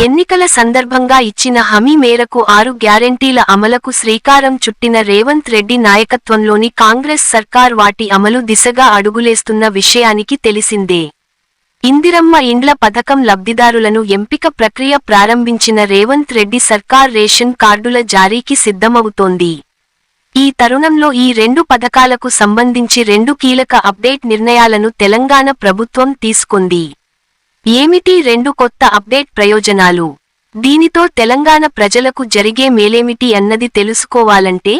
ఎన్నికల సందర్భంగా ఇచ్చిన హామీ మేరకు ఆరు గ్యారెంటీల అమలకు శ్రీకారం చుట్టిన రేవంత్ రెడ్డి నాయకత్వంలోని కాంగ్రెస్ సర్కార్ వాటి అమలు దిశగా అడుగులేస్తున్న విషయానికి తెలిసిందే. ఇందిరమ్మ ఇండ్ల పథకం లబ్ధిదారులను ఎంపిక ప్రక్రియ ప్రారంభించిన రేవంత్ రెడ్డి సర్కార్ రేషన్ కార్డుల జారీకి సిద్ధమవుతోంది. ఈ తరుణంలో ఈ రెండు పథకాలకు సంబంధించి రెండు కీలక అప్డేట్ నిర్ణయాలను తెలంగాణ ప్రభుత్వం తీసుకుంది. ఏమిటి రెండు కొత్త అప్డేట్ ప్రయోజనాలు? దీనితో తెలంగాణ ప్రజలకు జరిగే మేలేమిటి అన్నది తెలుసుకోవాలంటే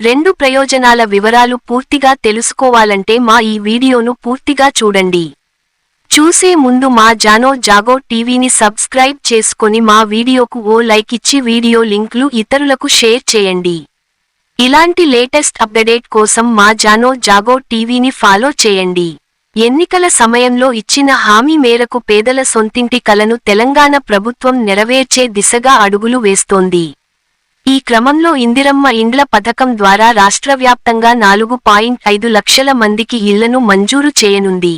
రెండు ప్రయోజనాల వివరాలు పూర్తిగా తెలుసుకోవాలంటే మా ఈ వీడియోను పూర్తిగా చూడండి. చూసే ముందు మా జానో జాగో టీవీని సబ్స్క్రైబ్ చేసుకొని మా వీడియోకు ఓ లైక్ ఇచ్చి వీడియో లింక్లు ఇతరులకు షేర్ చేయండి. ఇలాంటి లేటెస్ట్ అప్డేట్ కోసం మా జానో జాగో టీవీని ఫాలో చేయండి. ఎన్నికల సమయంలో ఇచ్చిన హామీ మేరకు పేదల సొంతింటి కలను తెలంగాణ ప్రభుత్వం నెరవేర్చే దిశగా అడుగులు వేస్తోంది. ఈ క్రమంలో ఇందిరమ్మ ఇండ్ల పథకం ద్వారా రాష్ట్రవ్యాప్తంగా నాలుగు పాయింట్ ఐదు లక్షల మందికి ఇళ్ళను మంజూరు చేయనుంది.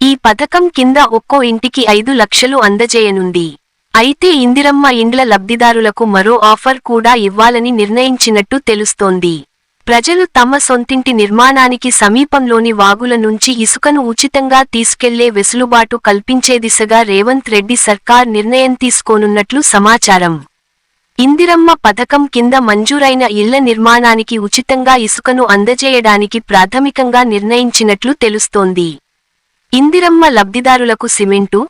ఈ పథకం కింద ఒక్కో ఇంటికి ఐదు లక్షలు అందజేయనుంది. అయితే ఇందిరమ్మ ఇండ్ల లబ్ధిదారులకు మరో ఆఫర్ కూడా ఇవ్వాలని నిర్ణయించినట్టు తెలుస్తోంది. ప్రజలు తమ సొంతింటి నిర్మాణానికి సమీపంలోని వాగుల నుంచి ఇసుకను ఉచితంగా తీసుకెళ్ళే వెసులుబాటు కల్పించే దిశగా రేవంత్ రెడ్డి సర్కార్ నిర్ణయం తీసుకోనున్నట్లు సమాచారం. ఇందిరమ్మ పథకం కింద మంజూరైన ఇళ్ళ నిర్మాణానికి ఉచితంగా ఇసుకను అందజేయడానికి ప్రాథమికంగా నిర్ణయించినట్లు తెలుస్తోంది. ఇందిరమ్మ లబ్ధిదారులకు సిమెంటు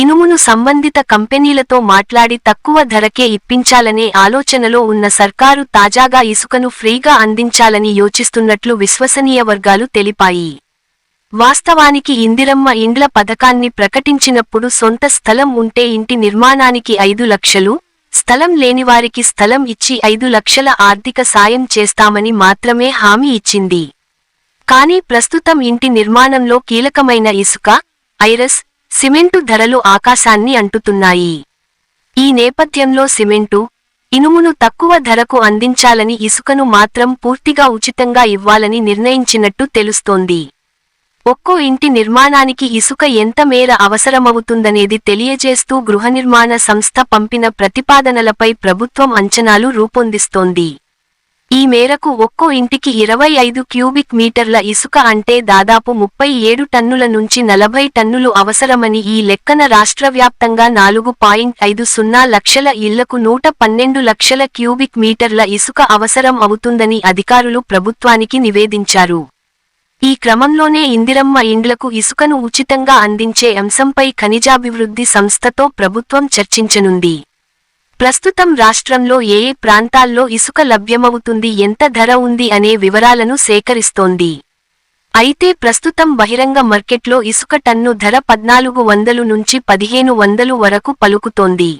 ఇనుమును సంబంధిత కంపెనీలతో మాట్లాడి తక్కువ ధరకే ఇప్పించాలనే ఆలోచనలో ఉన్న సర్కారు తాజాగా ఇసుకను ఫ్రీగా అందించాలని యోచిస్తున్నట్లు విశ్వసనీయ వర్గాలు తెలిపాయి. వాస్తవానికి ఇందిరమ్మ ఇండ్ల పథకాన్ని ప్రకటించినప్పుడు సొంత స్థలం ఉంటే ఇంటి నిర్మాణానికి ఐదు లక్షలు స్థలం లేనివారికి స్థలం ఇచ్చి ఐదు లక్షల ఆర్థిక సాయం చేస్తామని మాత్రమే హామీ ఇచ్చింది. కానీ ప్రస్తుతం ఇంటి నిర్మాణంలో కీలకమైన ఇసుక ఐరస్ సిమెంటు ధరలు ఆకాశాన్ని అంటుతున్నాయి. ఈ నేపథ్యంలో సిమెంటు ఇనుమును తక్కువ ధరకు అందించాలని ఇసుకను మాత్రం పూర్తిగా ఉచితంగా ఇవ్వాలని నిర్ణయించినట్టు తెలుస్తోంది. ఒక్కో ఇంటి నిర్మాణానికి ఇసుక ఎంత మేర అవసరమవుతుందనేది తెలియజేస్తూ గృహనిర్మాణ సంస్థ పంపిన ప్రతిపాదనలపై ప్రభుత్వం అంచనాలు రూపొందిస్తోంది. ఈ మేరకు ఒక్కో ఇంటికి ఇరవై ఐదు క్యూబిక్ మీటర్ల ఇసుక అంటే దాదాపు ముప్పై ఏడు టన్నుల నుంచి నలభై టన్నులు అవసరమని ఈ లెక్కన రాష్ట్రవ్యాప్తంగా నాలుగు పాయింట్ ఐదు సున్నా లక్షల ఇళ్ళకు నూట పన్నెండు లక్షల క్యూబిక్ మీటర్ల ఇసుక అవసరం అవుతుందని అధికారులు ప్రభుత్వానికి నివేదించారు. ఈ క్రమంలోనే ఇందిరమ్మ ఇండ్లకు ఇసుకను ఉచితంగా అందించే అంశంపై ఖనిజాభివృద్ధి సంస్థతో ప్రభుత్వం చర్చించనుంది. ప్రస్తుతం రాష్ట్రంలో ఏ ఏ ప్రాంతాల్లో ఇసుక లభ్యమవుతుంది ఎంత ధర ఉంది అనే వివరాలను సేకరిస్తోంది. అయితే ప్రస్తుతం బహిరంగ మార్కెట్లో ఇసుక టన్ను ధర పద్నాలుగు వందలు నుంచి పదిహేను వందలు వరకు పలుకుతోంది.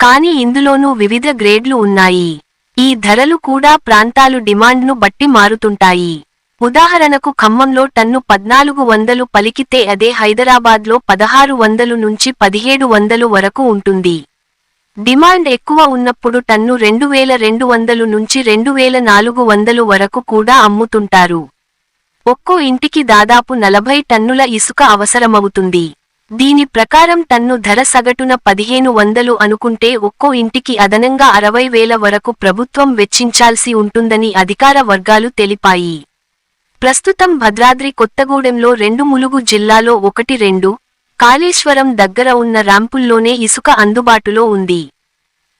కాని ఇందులోనూ వివిధ గ్రేడ్లు ఉన్నాయి. ఈ ధరలు కూడా ప్రాంతాలు డిమాండ్ను బట్టి మారుతుంటాయి. ఉదాహరణకు ఖమ్మంలో టన్ను పద్నాలుగు వందలు పలికితే అదే హైదరాబాద్లో పదహారు వందలు నుంచి పదిహేడు వందలు వరకు ఉంటుంది. డిమాండ్ ఎక్కువ ఉన్నప్పుడు టన్ను రెండు వేల రెండు వందలు నుంచి రెండు వేల నాలుగు వందలు వరకు కూడా అమ్ముతుంటారు. ఒక్కో ఇంటికి దాదాపు నలభై టన్నుల ఇసుక అవసరమవుతుంది. దీని ప్రకారం టన్ను ధర సగటున పదిహేను వందలు అనుకుంటే ఒక్కో ఇంటికి అదనంగా అరవై వేల వరకు ప్రభుత్వం వెచ్చించాల్సి ఉంటుందని అధికార వర్గాలు తెలిపాయి. ప్రస్తుతం భద్రాద్రి కొత్తగూడెంలో రెండు ములుగు జిల్లాలో ఒకటి రెండు కాళేశ్వరం దగ్గర ఉన్న ర్యాంపుల్లోనే ఇసుక అందుబాటులో ఉంది.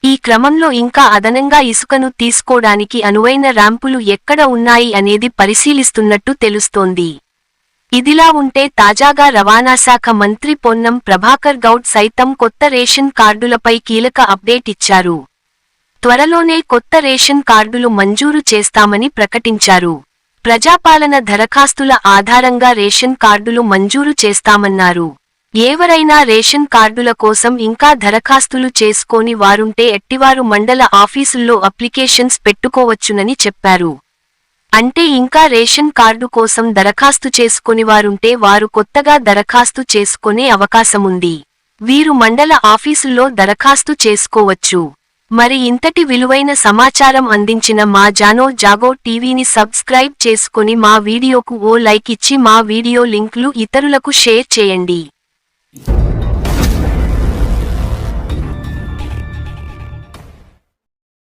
ఈ క్రమంలో ఇంకా అదనంగా ఇసుకను తీసుకోడానికి అనువైన ర్యాంపులు ఎక్కడ ఉన్నాయి అనేది పరిశీలిస్తున్నట్టు తెలుస్తోంది. ఇదిలా ఉంటే తాజాగా రవాణా శాఖ మంత్రి పొన్నం ప్రభాకర్ గౌడ్ సైతం కొత్త రేషన్ కార్డులపై కీలక అప్డేట్ ఇచ్చారు. త్వరలోనే కొత్త రేషన్ కార్డులు మంజూరు చేస్తామని ప్రకటించారు. ప్రజాపాలన దరఖాస్తుల ఆధారంగా రేషన్ కార్డులు మంజూరు చేస్తామన్నారు. ఎవరైనా రేషన్ కార్డుల కోసం ఇంకా దరఖాస్తులు చేసుకోని వారుంటే ఎట్టివారు మండల ఆఫీసుల్లో అప్లికేషన్స్ పెట్టుకోవచ్చునని చెప్పారు. అంటే ఇంకా రేషన్ కార్డు కోసం దరఖాస్తు చేసుకుని వారుంటే వారు కొత్తగా దరఖాస్తు చేసుకునే అవకాశముంది. వీరు మండల ఆఫీసుల్లో దరఖాస్తు చేసుకోవచ్చు. మరి ఇంతటి విలువైన సమాచారం అందించిన మా జానో జాగో టీవీని సబ్స్క్రైబ్ చేసుకొని మా వీడియోకు ఓ లైక్ ఇచ్చి మా వీడియో లింక్లు ఇతరులకు షేర్ చేయండి. Yeah.